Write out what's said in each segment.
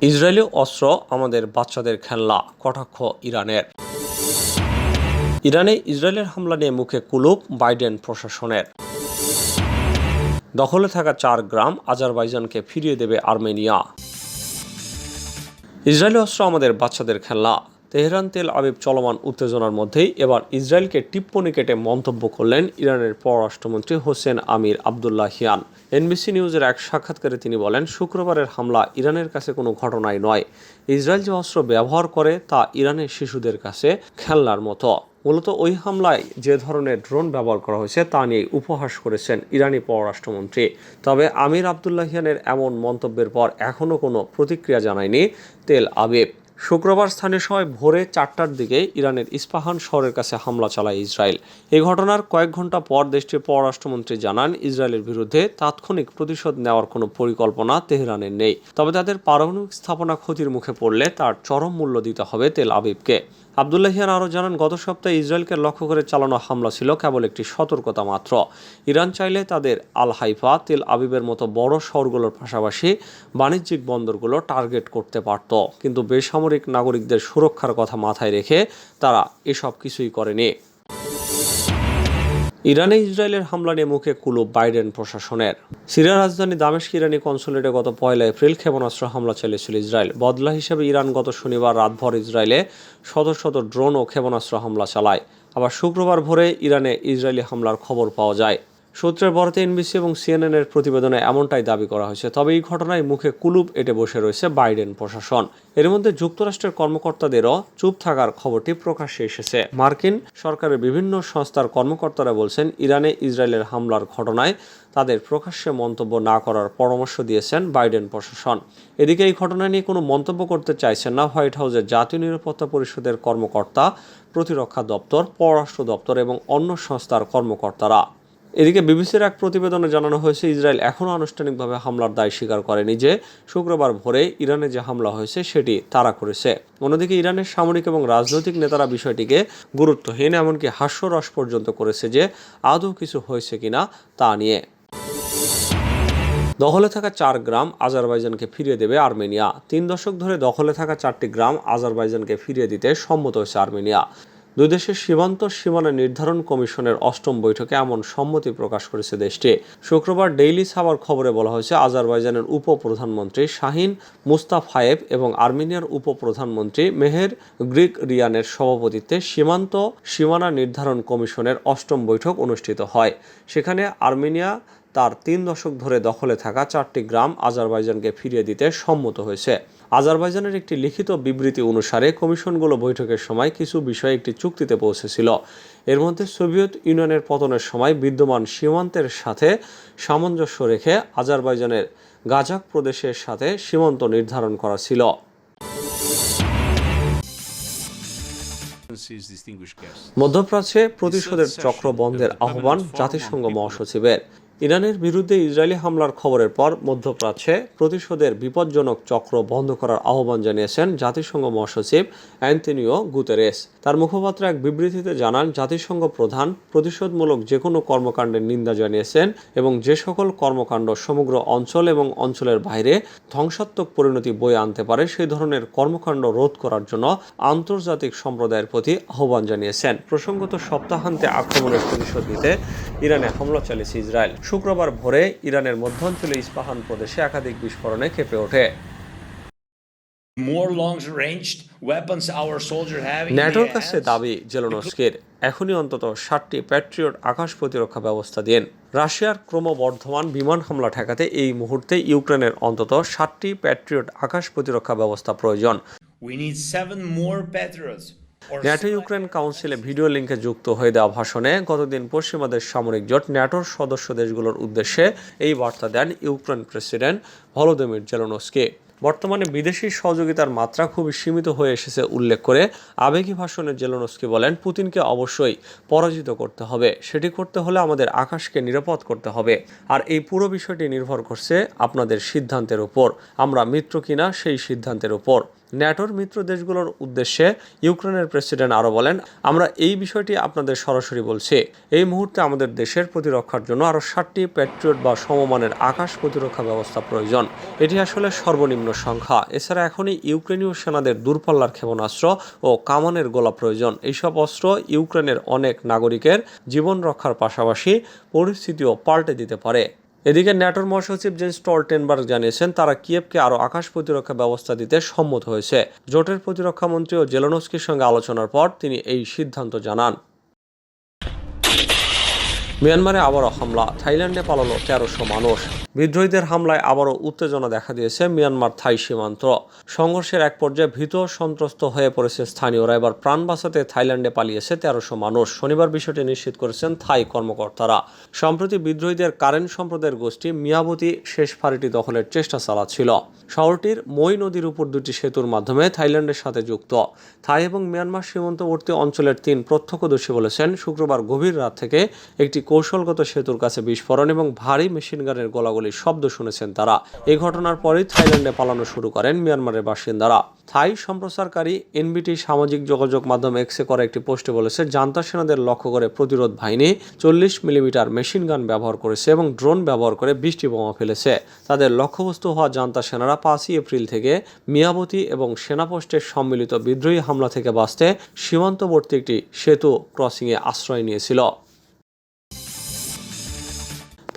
Israeli অস্ত্র আমাদের বাচ্চাদের খেলনা, কটাক্ষ ইরানের। ইরানে ইসরায়েলের হামলা নিয়ে মুখে কুলুপ বাইডেন প্রশাসনের। দখলে থাকা চার গ্রাম আজারবাইজানকে ফিরিয়ে দেবে আর্মেনিয়া। ইসরায়েলি অস্ত্র আমাদের বাচ্চাদের খেলনা তেহরান তেল আবিব চলমান উত্তেজনার মধ্যেই এবার ইসরায়েলকে টিপ্পনি কেটে মন্তব্য করলেন ইরানের পররাষ্ট্রমন্ত্রী Hossein Amir Abdollahian. NBC নিউজের এক সাক্ষাৎকারে তিনি বলেন, শুক্রবারের হামলা ইরানের কাছে কোনো ঘটনাই নয়। ইসরায়েল যে অস্ত্র ব্যবহার করে তা ইরানের শিশুদের কাছে খেলনার মতো। মূলত ওই হামলায় যে ধরনের ড্রোন ব্যবহার করা হয়েছে তা নিয়ে উপহাস করেছেন ইরানি পররাষ্ট্রমন্ত্রী। তবে আমির আবদুল্লাহিয়ানের এমন মন্তব্যের পর এখনও কোনো প্রতিক্রিয়া জানায়নি তেল আবিব। শুক্রবার স্থানীয় সময় ভোরে চারটার দিকে ইরানের ইস্পাহান শহরের কাছে হামলা চালায় ইসরায়েল। এই ঘটনার কয়েক ঘণ্টা পর দেশটির পররাষ্ট্রমন্ত্রী জানান, ইসরায়েলের বিরুদ্ধে তাৎক্ষণিক প্রতিশোধ নেওয়ার কোনো পরিকল্পনা তেহরানের নেই। তবে তাদের পারমাণবিক স্থাপনা ক্ষতির মুখে পড়লে তার চরম মূল্য দিতে হবে তেল আবিবকে। আবদুল্লাহিয়ান আরও জানান, গত সপ্তাহে ইসরায়েলকে লক্ষ্য করে চালানো হামলা ছিল কেবল একটি সতর্কতা মাত্র। ইরান চাইলে তাদের আল হাইফা তেল আবিবের মতো বড় শহরগুলোর পাশাপাশি বাণিজ্যিক বন্দরগুলো টার্গেট করতে পারত। কিন্তু বেসামরিক নাগরিকদের সুরক্ষার কথা মাথায় রেখে তারা এসব কিছুই করেনি। ইরানে ইসরায়েলের হামলা নিয়ে মুখে কুলুপ বাইডেন প্রশাসনের। সিরিয়ার রাজধানী দামেস্ক ইরানি কনসুলেটে গত পয়লা এপ্রিল ক্ষেপণাস্ত্র হামলা চালিয়েছিল ইসরায়েল। বদলা হিসেবে ইরান গত শনিবার রাতভর ইসরায়েলে শত শত ড্রোন ও ক্ষেপণাস্ত্র হামলা চালায়। আবার শুক্রবার ভোরে ইরানে ইসরায়েলি হামলার খবর পাওয়া যায়। সূত্রের বরাতে এনবিসি এবং সিএনএন এর প্রতিবেদনে এমনটাই দাবি করা হয়েছে। তবে এই ঘটনায় মুখে কুলুপ এটে বসে রয়েছে বাইডেন প্রশাসন। এর মধ্যে যুক্তরাষ্ট্রের কর্মকর্তাদেরও চুপ থাকার খবরটি প্রকাশ্যে এসেছে। মার্কিন সরকারের বিভিন্ন সংস্থার কর্মকর্তারা বলছেন, ইরানে ইসরায়েলের হামলার ঘটনায় তাদের প্রকাশ্যে মন্তব্য না করার পরামর্শ দিয়েছেন বাইডেন প্রশাসন। এদিকে এই ঘটনা নিয়ে কোনো মন্তব্য করতে চাইছেন না হোয়াইট হাউসের জাতীয় নিরাপত্তা পরিষদের কর্মকর্তা, প্রতিরক্ষা দপ্তর, পররাষ্ট্র দপ্তর এবং অন্য সংস্থার কর্মকর্তারা। এদিকে বিবিসির এক প্রতিবেদনে জানানো হয়েছে, ইসরায়েল এখনও আনুষ্ঠানিকভাবে হামলার দায় স্বীকার করেনি যে শুক্রবার ভোরে ইরানে যে হামলা হয়েছে সেটি তারা করেছে। অন্যদিকে ইরানের সামরিক এবং রাজনৈতিক নেতারা বিষয়টিকে গুরুত্বহীন এমনকি হাস্যরস পর্যন্ত করেছে যে আদৌ কিছু হয়েছে কিনা তা নিয়ে। দখলে থাকা চার গ্রাম আজারবাইজানকে ফিরিয়ে দেবে আর্মেনিয়া। তিন দশক ধরে দখলে থাকা চারটি গ্রাম আজারবাইজানকে ফিরিয়ে দিতে সম্মত হয়েছে আর্মেনিয়া। দুই দেশের সীমান্ত সীমানা নির্ধারণ কমিশনের অষ্টম বৈঠকে এমন সম্মতি প্রকাশ করেছে দেশটি। শুক্রবার ডেইলি সাবার খবরে বলা হয়েছে, আজারবাইজানের উপপ্রধানমন্ত্রী শাহিন মুস্তাফায়েব এবং আর্মেনিয়ার উপপ্রধানমন্ত্রী মেহের গ্রিক রিয়ানের সভাপতিত্বে সীমান্ত সীমানা নির্ধারণ কমিশনের অষ্টম বৈঠক অনুষ্ঠিত হয়। সেখানে আর্মেনিয়া তার তিন দশক ধরে দখলে থাকা চারটি গ্রাম আজারবাইজানকে ফিরিয়ে দিতে সম্মত হয়েছে। আজারবাইজানের একটি লিখিত বিবৃতি অনুসারে কমিশনগুলো বৈঠকের সময় কিছু বিষয়ে একটি চুক্তিতে পৌঁছেছিল। এর মধ্যে সোভিয়েত ইউনিয়নের পতনের সময় বিদ্যমান সীমান্তের সাথে সামঞ্জস্য রেখে আজারবাইজানের গাজাক প্রদেশের সাথে সীমান্ত নির্ধারণ করা ছিল। মধ্যপ্রাচ্যে প্রতিশোধের চক্র বন্ধের আহ্বান জাতিসংঘ মহাসচিবের। ইরানের বিরুদ্ধে ইসরায়েলি হামলার খবরের পর মধ্যপ্রাচ্যে প্রতিশোধের বিপজ্জনক চক্র বন্ধ করার আহ্বান জানিয়েছেন জাতিসংঘ মহাসচিব অ্যান্টনিও গুতেরেস। তার মুখপাত্র এক বিবৃতিতে জানান, জাতিসংঘ প্রধান প্রতিশোধমূলক যে কোনো কর্মকাণ্ডের নিন্দা জানিয়েছেন এবং যে সকল কর্মকাণ্ড সমগ্র অঞ্চল এবং অঞ্চলের বাইরে ধ্বংসাত্মক পরিণতি বয়ে আনতে পারে, সেই ধরনের কর্মকাণ্ড রোধ করার জন্য আন্তর্জাতিক সম্প্রদায়ের প্রতি আহ্বান জানিয়েছেন। প্রসঙ্গত সপ্তাহান্তে আক্রমণের প্রতিশোধ নিতে ইরানে হামলা চালিয়েছে ইসরায়েল। শুক্রবার ভোরে ইরানের মধ্যাঞ্চলে ইস্পাহান প্রদেশে একাধিক বিস্ফোরণে কেঁপে ওঠে। ন্যাটোর কাছে দাবি জেলোনস্কির এখনই অন্তত ষাটটি প্যাট্রিয়ট আকাশ প্রতিরক্ষা ব্যবস্থা দিন রাশিয়ার ক্রমবর্ধমান বিমান হামলা ঠেকাতে এই মুহূর্তে ইউক্রেনের অন্তত ষাটটি প্যাট্রিয়ট আকাশ প্রতিরক্ষা ব্যবস্থা প্রয়োজন। We need seven more Patriots. NATO Ukraine কাউন্সিলে ভিডিও লিঙ্কে যুক্ত হয়ে দেওয়া ভাষণে গতদিন পশ্চিমাদের সামরিক জোট ন্যাটোর সদস্য দেশগুলোর উদ্দেশ্যে এই বার্তা দেন ইউক্রেন প্রেসিডেন্ট ভলোদিমির জেলোনস্কি। বর্তমানে বিদেশি সহযোগিতার মাত্রা খুবই সীমিত হয়ে এসেছে উল্লেখ করে আবেগী ভাষণে জেলোনস্কি বলেন, পুতিনকে অবশ্যই পরাজিত করতে হবে। সেটি করতে হলে আমাদের আকাশকে নিরাপদ করতে হবে। আর এই পুরো বিষয়টি নির্ভর করছে আপনাদের সিদ্ধান্তের উপর। আমরা মিত্র কিনা সেই সিদ্ধান্তের উপর। ন্যাটোর মিত্র দেশগুলোর উদ্দেশ্যে ইউক্রেনের প্রেসিডেন্ট আরও বলেন, আমরা এই বিষয়টি আপনাদের সরাসরি বলছি। এই মুহূর্তে আমাদের দেশের প্রতিরক্ষার জন্য আরও ষাটটি প্যাট্রিয়ট বা সমমানের আকাশ প্রতিরক্ষা ব্যবস্থা প্রয়োজন। এটি আসলে সর্বনিম্ন সংখ্যা। এছাড়া এখনই ইউক্রেনীয় সেনাদের দূরপাল্লার ক্ষেপণাস্ত্র ও কামানের গোলা প্রয়োজন। এইসব অস্ত্র ইউক্রেনের অনেক নাগরিকের জীবন রক্ষার পাশাপাশি পরিস্থিতিও পাল্টে দিতে পারে। এদিকে ন্যাটোর মহাসচিব জেন্স স্টলটেনবার্গ জানিয়েছেন, তারা কিয়েভকে আরও আকাশ প্রতিরক্ষা ব্যবস্থা দিতে সম্মত হয়েছে। জোটের প্রতিরক্ষা মন্ত্রী ও জেলনস্কির সঙ্গে আলোচনার পর তিনি এই সিদ্ধান্ত জানান। মিয়ানমারে আবারও হামলা, থাইল্যান্ডে পালালো তেরোশো মানুষ। বিদ্রোহীদের হামলায় আবারও উত্তেজনা দেখা দিয়েছে মিয়ানমার থাই সীমান্ত। সংঘর্ষের এক পর্যায়ে ভীত সন্ত্রস্ত হয়ে পড়েছে স্থানীয়রা। এবার প্রাণ বাঁচাতে থাইল্যান্ডে পালিয়েছে তেরোশো মানুষ। শনিবার বিষয়টি নিশ্চিত করেছেন থাই কর্মকর্তারা। সম্প্রতি বিদ্রোহীদের কারেন সম্প্রদায়ের গোষ্ঠী মিয়াবতী শেষ ফাঁড়িটি দখলের চেষ্টা চালাচ্ছিল। শহরটির মই নদীর উপর দুটি সেতুর মাধ্যমে থাইল্যান্ডের সাথে যুক্ত। থাই এবং মিয়ানমার সীমান্তবর্তী অঞ্চলের তিন প্রত্যক্ষদর্শী বলেছেন, শুক্রবার গভীর রাত থেকে একটি কৌশলগত সেতুর কাছে বিস্ফোরণ এবং ভারী মেশিনগানের গোলাগুলির শব্দ শুনেছেন তারা। এই ঘটনার পরেই থাইল্যান্ডে পালানো শুরু করেন মিয়ানমারের বাসিন্দারা। থাই সম্প্রচারকারী এনবিটি সামাজিক যোগাযোগ মাধ্যম এক্সে করা একটি পোস্টে বলেছে, জান্তা সেনাদের লক্ষ্য করে প্রতিরোধ বাহিনী চল্লিশ মিলিমিটার মেশিন গান ব্যবহার করেছে এবং ড্রোন ব্যবহার করে বৃষ্টি বোমা ফেলেছে। তাদের লক্ষ্যবস্তু হওয়া জান্তা সেনারা পাঁচই এপ্রিল থেকে মিয়াবতী এবং সেনাপোস্টের সম্মিলিত বিদ্রোহী হামলা থেকে বাঁচতে সীমান্তবর্তী একটি সেতু ক্রসিংয়ে আশ্রয় নিয়েছিল।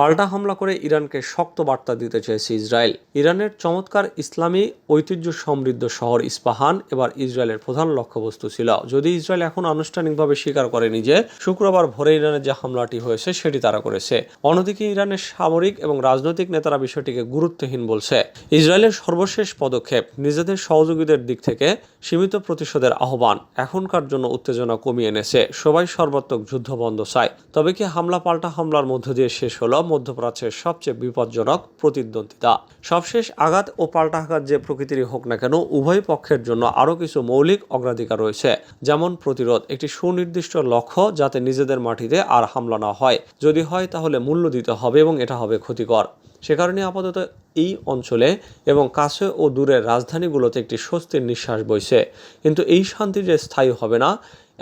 পাল্টা হামলা করে ইরানকে শক্ত বার্তা দিতে চেয়েছে ইসরায়েল। ইরানের চমৎকার ইসলামী ঐতিহ্য সমৃদ্ধ শহর ইস্পাহান এবার ইসরায়েলের প্রধান লক্ষ্যবস্তু ছিল। যদি ইসরায়েল এখন আনুষ্ঠানিকভাবে স্বীকার করেনি যে শুক্রবার ভোরে ইরানের যে হামলাটি হয়েছে, সেটি তারা করেছে। অন্যদিকে ইরানের সামরিক এবং রাজনৈতিক নেতারা বিষয়টিকে গুরুত্বহীন বলছে। ইসরায়েলের সর্বশেষ পদক্ষেপ নিজেদের সহযোগীদের দিক থেকে সীমিত প্রতিশোধের আহ্বান। এখনকার জন্য উত্তেজনা কমিয়ে এনেছে। সবাই সর্বাত্মক যুদ্ধ বন্ধ চায়। তবে কি হামলা পাল্টা হামলার মধ্য দিয়ে শেষ হলো? মধ্যপ্রাচ্যের সবচেয়ে বিপজ্জনক প্রতিদ্বন্দ্বিতা। সবশেষ আঘাত ও পাল্টা আঘাত যে প্রকৃতিরই হোক না কেন, উভয় পক্ষের জন্য আরও কিছু মৌলিক অগ্রাধিকার রয়েছে, যেমন প্রতিরোধ, একটি সুনির্দিষ্ট লক্ষ্য যাতে নিজেদের মাটিতে আর হামলা না হয়। যদি হয়, তাহলে মূল্য দিতে হবে এবং এটা হবে ক্ষতিকর। সে কারণে আপাতত এই অঞ্চলে এবং কাছে ও দূরের রাজধানীগুলোতে একটি স্বস্তির নিঃশ্বাস বইছে। কিন্তু এই শান্তি যে স্থায়ী হবে না,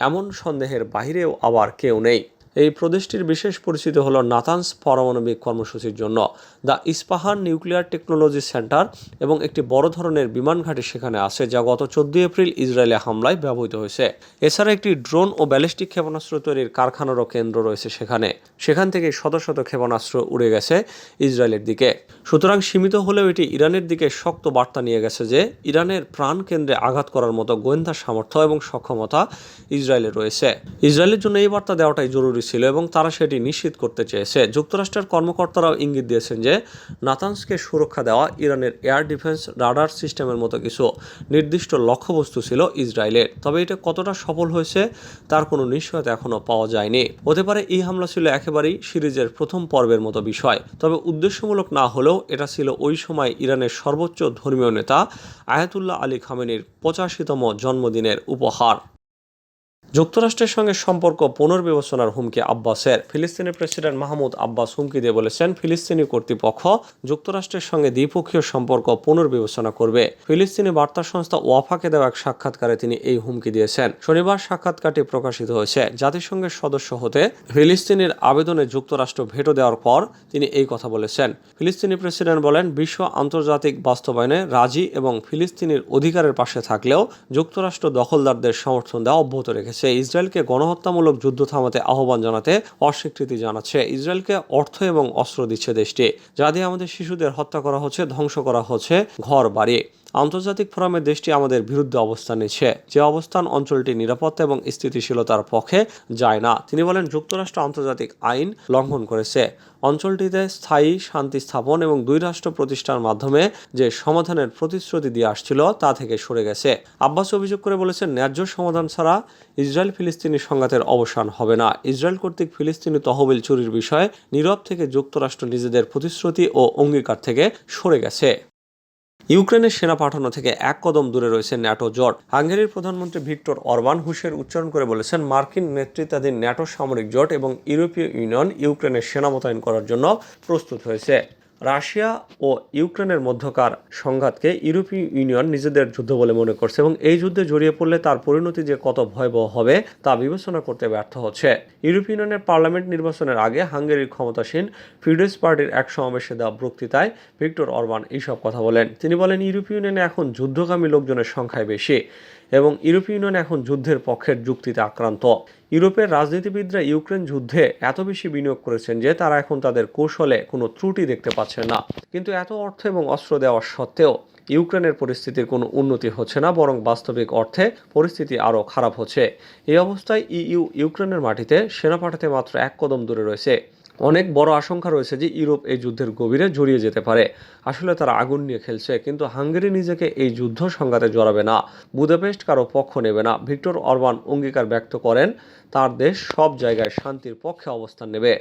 এমন সন্দেহের বাইরেও আবার কেউ নেই। এই প্রদেশটির বিশেষ পরিচিতি হল নাতানস পারমাণবিক কর্মসূচির জন্য। The Isfahan nuclear technology centre এবং একটি বড় ধরনের বিমান ঘাঁটি সেখানে আছে, যা গত চোদ্দই এপ্রিল ইসরায়েলে হামলায় ব্যবহৃত হয়েছে। এছাড়া একটি ড্রোন ও ব্যালিস্টিক ক্ষেপণাস্ত্র তৈরির কারখানারও কেন্দ্র রয়েছে সেখানে। সেখান থেকে শত শত ক্ষেপণাস্ত্র উড়ে গেছে ইসরায়েলের দিকে। সুতরাং সীমিত হলেও এটি ইরানের দিকে শক্ত বার্তা নিয়ে গেছে যে, ইরানের প্রাণ কেন্দ্রে আঘাত করার মতো গোয়েন্দা সামর্থ্য এবং সক্ষমতা ইসরায়েলের রয়েছে। ইসরায়েলের জন্য এই বার্তা দেওয়াটাই জরুরি ছিল এবং তারা সেটি নিশ্চিত করতে চেয়েছে। যুক্তরাষ্ট্রের কর্মকর্তারাও ইঙ্গিত দিয়েছেন যে নাতানসকে সুরক্ষা দেওয়া ইরানের এয়ার ডিফেন্স রাডার সিস্টেমের মতো কিছু নির্দিষ্ট লক্ষ্যবস্তু ছিল ইসরায়েলের। তবে এটা কতটা সফল হয়েছে তার কোনো নিশ্চয়তা এখনও পাওয়া যায়নি। হতে পারে এই হামলা ছিল একেবারেই সিরিজের প্রথম পর্বের মতো বিষয়। তবে উদ্দেশ্যমূলক না হলেও এটা ছিল ওই সময় ইরানের সর্বোচ্চ ধর্মীয় নেতা আয়াতুল্লাহ আলী খামেনির পঁচাশিতম জন্মদিনের উপহার। যুক্তরাষ্ট্রের সঙ্গে সম্পর্ক পুনর্বিবেচনার হুমকি আব্বাসের। ফিলিস্তিনি প্রেসিডেন্ট মাহমুদ আব্বাস হুমকি দিয়ে বলেছেন, ফিলিস্তিনি কর্তৃপক্ষ যুক্তরাষ্ট্রের সঙ্গে দ্বিপক্ষীয় সম্পর্ক পুনর্বিবেচনা করবে। ফিলিস্তিনি বার্তা সংস্থা ওয়াফাকে দেওয়া এক সাক্ষাৎকারে তিনি এই হুমকি দিয়েছেন। শনিবার সাক্ষাৎকারটি প্রকাশিত হয়েছে। জাতিসংঘের সদস্য হতে ফিলিস্তিনির আবেদনে যুক্তরাষ্ট্র ভেটো দেওয়ার পর তিনি এই কথা বলেছেন। ফিলিস্তিনি প্রেসিডেন্ট বলেন, বিশ্ব আন্তর্জাতিক বাস্তবায়নে রাজি এবং ফিলিস্তিনির অধিকারের পাশে থাকলেও যুক্তরাষ্ট্র দখলদারদের সমর্থন দেওয়া অব্যাহত রেখেছে। ইসরায়েলকে গণহত্যামূলক যুদ্ধ থামাতে আহ্বান জানাতে অস্বীকৃতি জানাচ্ছে। ইসরায়েলকে অর্থ এবং অস্ত্র দিচ্ছে দেশটি। যা দিয়ে আমাদের শিশুদের হত্যা করা হচ্ছে, ধ্বংস করা হচ্ছে ঘর বাড়ি আন্তর্জাতিক ফোরামে দেশটি আমাদের বিরুদ্ধে অবস্থান নিচ্ছে। যে অবস্থান অঞ্চলটি নিরাপত্তা এবং স্থিতিশীলতার পক্ষে যায় না, তিনি বলেন যুক্তরাষ্ট্র আন্তর্জাতিক আইন লঙ্ঘন করেছে। অঞ্চলটিতে স্থায়ী শান্তি স্থাপন এবং দুই রাষ্ট্র প্রতিষ্ঠার মাধ্যমে যে সমাধানের প্রতিশ্রুতি দিয়ে আসছিল, তা থেকে সরে গেছে। আব্বাস অভিযোগ করে বলেছেন, ন্যায্য সমাধান ছাড়া ইসরায়েল ফিলিস্তিনি সংঘাতের অবসান হবে না। ইসরায়েল কর্তৃক ফিলিস্তিনি তহবিল চুরির বিষয়ে নীরব থেকে যুক্তরাষ্ট্র নিজেদের প্রতিশ্রুতি ও অঙ্গীকার থেকে সরে গেছে। ইউক্রেনের সেনা পাঠানো থেকে এক কদম দূরে রয়েছে ন্যাটো জোট। হাঙ্গেরির প্রধানমন্ত্রী ভিক্টর অরবান হুশের উচ্চারণ করে বলেছেন, মার্কিন নেতৃত্বাধীন ন্যাটো সামরিক জোট এবং ইউরোপীয় ইউনিয়ন ইউক্রেনের সেনা মোতায়েন করার জন্য প্রস্তুত হয়েছে। রাশিয়া ও ইউক্রেনের মধ্যকার সংঘাতকে ইউরোপীয় ইউনিয়ন নিজেদের যুদ্ধ বলে মনে করছে এবং এই যুদ্ধে জড়িয়ে পড়লে তার পরিণতি যে কত ভয়াবহ হবে তা বিবেচনা করতে ব্যর্থ হচ্ছে। ইউরোপীয় ইউনিয়নের পার্লামেন্ট নির্বাচনের আগে হাঙ্গেরির ক্ষমতাসীন ফিডেস পার্টির এক সমাবেশে দেওয়া বক্তৃতায় ভিক্টর অরবান এইসব কথা বলেন। তিনি বলেন, ইউরোপীয় ইউনিয়নে এখন যুদ্ধকামী লোকজনের সংখ্যায় বেশি। এবং ইউরোপীয় ইউনিয়ন এখন যুদ্ধের পক্ষের যুক্তিতে আক্রান্ত। ইউরোপের রাজনীতিবিদরা ইউক্রেন যুদ্ধে এত বেশি বিনিয়োগ করেছেন যে তারা এখন তাদের কৌশলে কোনো ত্রুটি দেখতে পাচ্ছেন না। কিন্তু এত অর্থ এবং অস্ত্র দেওয়া সত্ত্বেও ইউক্রেনের পরিস্থিতির কোনো উন্নতি হচ্ছে না, বরং বাস্তবিক অর্থে পরিস্থিতি আরও খারাপ হচ্ছে। এই অবস্থায় ইইউ ইউক্রেনের মাটিতে সেনা পাঠাতে মাত্র এক কদম দূরে রয়েছে। অনেক বড় আশঙ্কা রয়েছে যে ইউরোপ এই যুদ্ধের গভীরে জড়িয়ে যেতে পারে। আসলে তারা আগুন নিয়ে খেলছে, কিন্তু হাঙ্গেরি নিজেকে এই যুদ্ধ সংঘাতে জড়াবে না। বুদাপেস্ট কারও পক্ষ নেবে না। ভিক্টর অরবান অঙ্গীকার ব্যক্ত করেন, তার দেশ সব জায়গায় শান্তির পক্ষে অবস্থান নেবে।